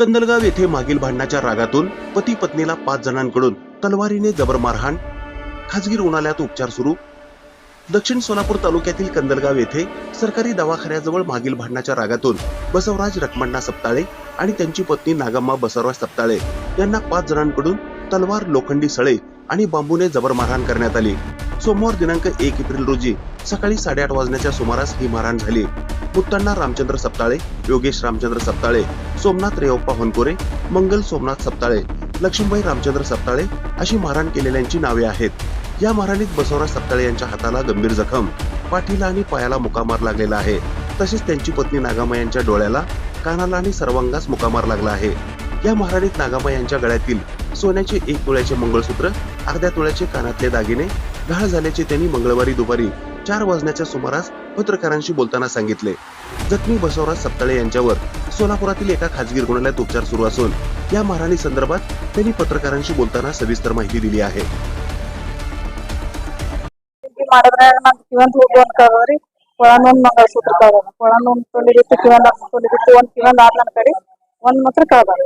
कंदलगाव येथे मागील भांडणाच्या रागातून पती पत्नीला पाच जणांकडून तलवारीने जबर मारहाण खाजगी रुग्णालयात उपचार सुरू. दक्षिण सोलापूर तालुक्यातील कंदलगाव येथे सरकारी दवाखान्याजवळ मागील भांडणाच्या रागातून बसवराज रखमण्णा सप्ताळे आणि त्यांची पत्नी नागम्मा बसवराज सप्ताळे यांना पाच जणांकडून तलवार लोखंडी सळे आणि बांबूने जबर मारहाण करण्यात आली. सोमवार दिनांक एक एप्रिल रोजी सकाळी साडेआठ वाजण्याच्या सुमारास ही मारहाण झाली. मुत्तांना रामचंद्र सप्ताळे योगेश रामचंद्र सप्ताळे सोमनाथ रेवप्पा होनकोरे मंगल सोमनाथ सप्ताळे लक्ष्मीबाई रामचंद्र सप्ताळे अशी मारहाण केलेल्यांची नावे आहेत. या मारहाणीत बसवराज सप्ताळे यांच्या हाताला गंभीर जखम पाठीला आणि पायाला मुकामार लागलेला आहे. तसेच त्यांची पत्नी नागामा यांच्या डोळ्याला कानाला आणि सर्वांगास मुकामार लागला आहे. या महाराणीत नागामा यांच्या गळ्यातील सोन्याचे एक तोळ्याचे मंगळसूत्र अर्ध्या तोळ्याचे कानातले दागिने घाळ झाल्याचे त्यांनी मंगळवारी दुपारी चार वाजण्याच्या सुमारास पत्रकारांशी बोलताना सांगितले जखमी बसवराज सप्ताळे यांच्यावर सोलापुरातील एका खाजगी रुग्णालयात उपचार सुरू असून या महाराणी संदर्भात त्यांनी पत्रकारांशी बोलताना सविस्तर माहिती दिली आहे ಹಿಂಗೆ ಮಾಡಿದ್ರೆ ನಮ್ಗೆ ಕಿವಂದ್ ಹೋಗು ಅಂತ ಕಳ್ರಿ ಕೊಳನೊಂದ್ ಮಂಗಳ್ಸೂತ್ರ ಕಳ್ದಾರ ಕೊಳನೊಂದ್ ತೊಲಿ ಬಿಟ್ಟು ಕಿವಂದ್ ತೊಲಿ ಬಿಟ್ಟು ಒಂದ್ ಕಿವಂದ್ ಆದ್ ನನ್ ಕಡೆ ಒಂದ್ ಮಾತ್ರ ಕಳ್ದಾರ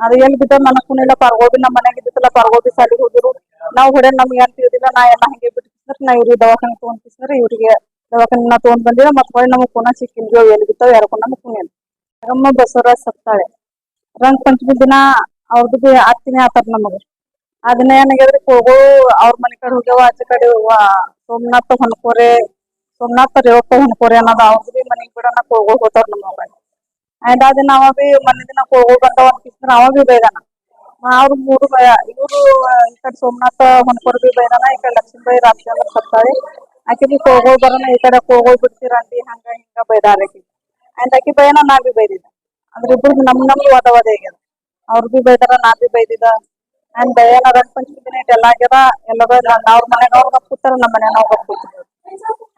ಅದು ಎಲ್ಲಿ ಬಿದ್ದ ನನಗ್ ಕುಣಿಲ್ಲ ಪಾರ್ಗೋಬಿ ನಮ್ಮ ಮನ್ಯಾಗ ಇದ್ದಿತ್ತಲ್ಲ ಪಾರ್ಗೋಬಿ ಸಾಲಿಗೆ ಹೋಗಿರು ನಾವ್ ಹೊಡೆ ನಮ್ಗೆ ಅಂತ ತಿಳಿದಿಲ್ಲ ನಾ ಎಲ್ಲ ಹಂಗೆ ಬಿಟ್ಟಿದ್ರೆ ನಾ ಇವ್ರಿಗೆ ದವಾಖಾನೆ ತಗೊಂಡ್ಕಿಸ್ರೆ ಇವ್ರಿಗೆ ದವಾಖಾನೆ ನಾ ತಗೊಂಡ್ ಬಂದಿಲ್ಲ ಮತ್ ಹೊಳೆ ನಮಗ್ ಪುನಃ ಸಿಕ್ಕಿಲ್ರಿ ಎಲ್ಲಿ ಬಿತ್ತೋ ಯಾರಕ್ಕೂ ನಮಗ್ ಕುಣಿಲ್ಲ ಅಮ್ಮ ಬಸವರಾಜ್ ಸತ್ತಾಳೆ. ರಂಗ ಪಂಚಮಿ ದಿನ ಅವ್ರದ್ದು ಬಿ ಆರ್ತಿನೇ ಆತಾರ ನಮಗ. ಅದನ್ನ ಏನಾಗ್ಯದ್ರಿ ಹೋಗೋ, ಅವ್ರ ಮನೆ ಕಡೆ ಹೋಗ್ಯಾವ, ಆಚೆ ಕಡೆ ಸೋಮನಾಥ ಹೊನ್ಕೋರೆ, ಸೋಮನಾಥ ರೇವಪ್ಪ ಹೊನ್ಕೋರೆ ಅನ್ನೋದು ಅವ್ರದ್ದು ಬಿ ಮನೆಗ್ ಬಿಡೋಣ ಹೋಗೋ ಹೋತಾರ ನಮ್ಮ ಮಗ ಆ ಅದನ್ನ ಅವ ಬಿ ಮನೆ ದಿನ ಹೋಗೋ ಬಂದವ ಅಂತ ಅವ ಬಿ ಬೈದಾನ ಅವ್ರು ಮೂರು ಭಯ ಇವರು ಈ ಕಡೆ ಸೋಮನಾಥ ಹೊನ್ಕೋರ್ ಭಯನ ಈ ಕಡೆ ಲಕ್ಷ್ಮೀಬಾಯಿ ರಾಮಚಂದ್ರ ಬರ್ತಾರೆ. ಆಕೆಗೆ ಕೋಗೋ ಬರೋಣ ಈ ಕಡೆ ಹೋಗೋ ಬಿಡ್ತೀರಂತಿ ಹಂಗ ಹಿಂಗ ಬೈದಾರ ಆಕಿ. ಅಂಡ್ ಆಕಿ ಬೈನ ನಾ ಬಿ ಬೈದಿದ್ದ. ಅಂದ್ರೆ ಇಬ್ರು ನಮ್ ನಮ್ದು ವಾದ ವಾದ ಆಗ್ಯದ. ಅವ್ರು ಬಿ ಬೈದಾರ ನಾ ಬಿ ಬೈದಿದ್ದ. ಅಂಡ್ ಭಯನ ರಂಗ ಪಂಚಮಿ ದಿನ ಎಲ್ಲ ಆಗ್ಯದ. ಎಲ್ಲ ಅವ್ರ ಗಪ್ ಕೂತಾರ ನಮ್ಮ ಗಪ್ ಕೂತೀವಿ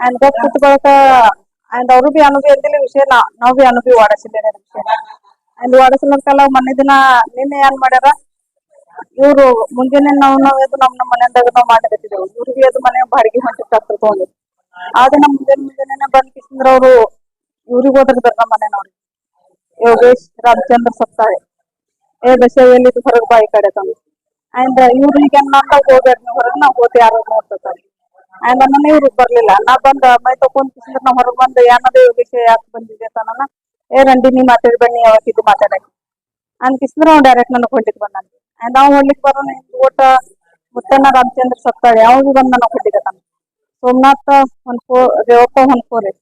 ಅಂಡ್ ಗಪ್ ಕೂತ್ ಬಳಕ ಅಂಡ್ ಅವ್ರು ಬಿ ಅನುಭವಿ ಅಂದಿಲ್ಲ ವಿಷಯ ನಾವು ಬಿ ಅನುಭವಿ ಓಡಿಸಿದ್ದೇನೆ ವಿಷಯ ಅಂಡ್ ವಾಡಸಿನಕಲ್ಲ ಮೊನ್ನೆ ದಿನ ನಿನ್ನೆ ಏನ್ ಮಾಡ್ಯಾರ? ಇವ್ರು ಮುಂಜಾನೆ ನಾವ್ ನಾವ್ ನಮ್ಮ ನಮ್ ನಮ್ಮ ಮನೆಯಿಂದ ನಾವ್ ಮಾಡಕತ್ತಿದ್ದೇವೆ ಇವ್ರಿಗೆ ಅದು ಮನೆ ಬಾಡಿಗೆ ಹೊಂಟಿ ಟ್ರಾಕ್ಟರ್ ತಗೊಂಡು ಆದ್ರೆ ನಮ್ ಮುಂಜಾನೆ ಮುಂಜಾನೆ ಬಂದ್ ಕಿಶಂದ್ರ ಅವ್ರು ಇವ್ರಿಗೆ ಬರ ನಮ್ಮ ಮನೆನವ್ರಿಗೆ ಯೋಗೇಶ್, ರಾಮಚಂದ್ರ ಸತ್ತಾಳೆ ಏ ಎಲ್ಲಿ ಹೊರಗೆ ಬಾಯಿ ಕಡೆ ತಂದು ಅಂಡ್ ಇವ್ರಿಗೆ ಅಂತ ಹೋಗ್ಬೇಡ ನೀವು ಹೊರಗೆ ನಾವ್ ಹೋಗಿ ಯಾರು ನೋಡ್ತಾರೆ ಅಂಡ್ ನನ್ನ ಇವ್ರು ಬರ್ಲಿಲ್ಲ. ನಾ ಬಂದ ಮೈ ತಕೊಂಡ್ ಕಿಶಂದ್ರ ನಾ ಹೊರಗೆ ಬಂದ ಏನದೇ ವಿಷಯ ಯಾಕೆ ಬಂದಿದೆ ಅಂತ ನನ್ನ ಏ ರಂಡಿ ನೀ ಮಾತಾಡಿ ಬನ್ನಿ ಯಾವಾಗ ಇದು ಮಾತಾಡಕ್ಕೆ ಅಂದ್ ಕಿಶಂದ್ರ ಅವ್ನು ಡೈರೆಕ್ಟ್ ನನಗೆ ಹೊಂಟಿದ್ ಬಂದ ನಾವು ಹೊಡ್ಲಿಕ್ಕೆ ಬರೋಣ ಓಟ ಮುತ್ತಣ್ಣ ರಾಮಚಂದ್ರ ಸತ್ತಾಳೆ ಅವಾಗ ಬಂದ್ ನನಗೆ ಹೊಡ್ಲಿಕ್ಕೆ ಸೋಮನಾಥ ಹೊನ್ಕೋ ರೇವಪ್ಪ ಹೊನ್ಕೋರಿ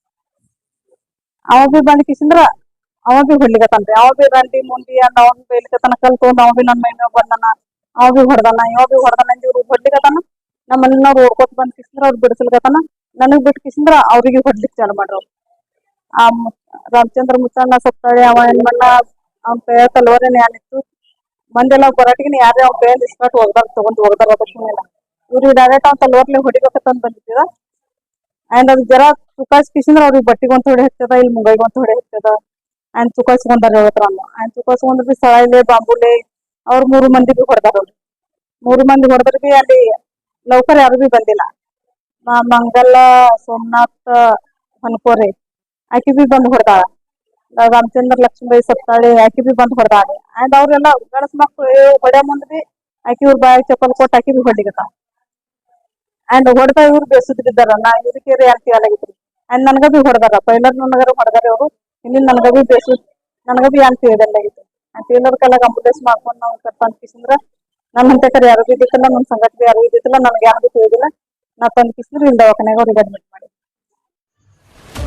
ಅವ ಬಿ ಬಂದ್ ಕಿಸಿಂದ್ರ ಅವ ಬಿ ಹೊಡ್ಲಿಕತ್ತಾನ್ರಿ ಅವ ಬಿ ರಂಡಿ ಮುಂಡಿ ಅಂದ್ ಅವ್ನ್ ಬೈಲಿಕತ್ತಾನ ಕಲ್ ತಗೊಂಡ್ ಅವ ಬಿ ನನ್ ಮೈ ಮ್ಯಾಗ ಬಂದಾನ ಅವ ಬಿ ಹೊಡ್ದಾನ ಇವ ಬಿ ಹೊಡ್ದಾನ ಅಂದ್ ಇವ್ರು ಹೊಡ್ಲಿಕತ್ತಾನ ನಮ್ಮ ಮನೆಯವ್ರು ಓಡ್ಕೊತ ಬಂದ್ ಕಿಸಿಂದ್ರ ಅವ್ರು ಬಿಡಿಸ್ಲಿಕತ್ತಾನ ನನಗ್ ಬಿಟ್ಟು ಕಿಸಿಂದ್ರ ಅವ್ರಿಗೆ ಹೊಡ್ಲಿಕ್ ಚಾಲು ಮಾಡ್ರು ಆ ಮು- ರಾಮಚಂದ್ರ ಮುತ್ತಣ್ಣ ಸತ್ತಾಳೆ ಅವ ಏನ್ ಮಾಡ್ನ ಅವ್ನ ಕೈಯ ತಲ್ವಾರೇನ್ ಏನಿತ್ತು ಮಂದೆಲ್ಲ ಬರಾಟಿಗೆ ಯಾರೇ ಅವ್ನ ಕೈಯಲ್ಲಿ ಇಸ್ಕಟ್ ಹೋಗ್ದಾರ ತಗೊಂಡ್ ಹೋಗ್ದಾರ ಅದಕ್ಕಿಲ್ಲ ಇವ್ರಿಗೆ ಡೈರೆಕ್ಟ್ ಅವ್ನ ತಲ್ವಾರ್ಲೆ ಹೊಡಿಬೇಕಂತ ಬಂದಿದ್ದೀರ? ಅಂಡ್ ಅದು ಜರ ತುಕಾಸ್ ಕಿಸಿಂದ್ರ ಅವ್ರಿಗೆ ಬಟ್ಟಿಗೆ ಒಂದ್ ಹೊಡೆ ಹತ್ತದ ಇಲ್ಲಿ ಮುಂಗೈಗೆ ಒಂದು ಹೊಡೆ ಹತ್ತದ ಅಂಡ್ ತುಕಾಸ್ಕೊಂಡಾರ ಹೇಳ್ತಾರ ಅಂಡ್ ತುಕಾಸ್ಕೊಂಡ್ರ ಬಿ ಸಳಾಯಿಲೆ ಬಾಂಬುಲೆ, ಅವ್ರ ಮೂರು ಮಂದಿ ಬಿ ಹೊಡೆದಾರ ಅವ್ರು. ಮೂರು ಮಂದಿ ಹೊಡೆದ್ರ ಬಿ ಅಲ್ಲಿ ಲೌಕರ್ ಯಾರು ಬಿ ಬಂದಿಲ್ಲ. ನಾ ಮಂಗಲ, ಸೋಮನಾಥ್, ಹೊನ್ಕೋರೆ, ಆಕೆ ಬಿ ಬಂದು ಹೊಡೆದಾಳ. ರಾಮಚಂದ್ರ ಲಕ್ಷ್ಮೀಬಾಯಿ ಸತ್ತಾಳೆ ಆಕಿ ಬಿ ಬಂದ್ ಹೊಡೆದಾಳೆ. ಅಂಡ್ ಅವರೆಲ್ಲ ಗಣಸ್ ಮಕ್ಳು ಹೊಡೆ ಮುಂದ್ ಬಿ ಆಕಿ ಇವ್ರ ಬಾಯಿ ಚಪ್ಪಲ್ ಕೊಟ್ಟು ಆಕಿ ಬಿ ಹೊಡಿಗತ್ತ ಅಂಡ್ ಹೊಡೆದ ಇವ್ರು ಬೇಸುದ್ ಬಿದ್ದಾರ ನಾ ಇವ್ರಿಗೆ ರಿಯಾಲಿಟಿ ಅಲಾಗಿತ್ರಿ ಅಂಡ್ ನನಗ ಬಿ ಹೊಡೆದಾರ, ಪೈಲರ್ ನನಗಾರ ಹೊಡೆದಾರ ಅವರು ಇಲ್ಲಿ ನನಗ ಬಿ ಬೇಸು ನನಗ ಬಿ ಅಂತ ಹೇಳಿದಲ್ಲಾಗಿತ್ತು ಆ ಟೇಲರ್ ಕಲಾಗ ಅಂಬುಲೆನ್ಸ್ ಮಾಡ್ಕೊಂಡು ನಾವು ಕರ್ಕೊಂಡ್ ಕಿಸಿಂದ್ರ ನನ್ನ ಹಂತಕರ್ ಯಾರು ಬಿ ಇದ್ದಿತ್ತಿಲ್ಲ ಬಿ ಯಾರು ಇದ್ದಿತ್ತಿಲ್ಲ, ನನಗೆ ಯಾರು ಬಿ ತಿಳಿದಿಲ್ಲ. ನಾ ತಂದ್ ಕಿಸಿಂದ್ರ ಇಲ್ಲಿ ದವಾಖಾನೆಗೆ ಅವ್ರಿಗೆ ಅಡ್ಮಿಟ್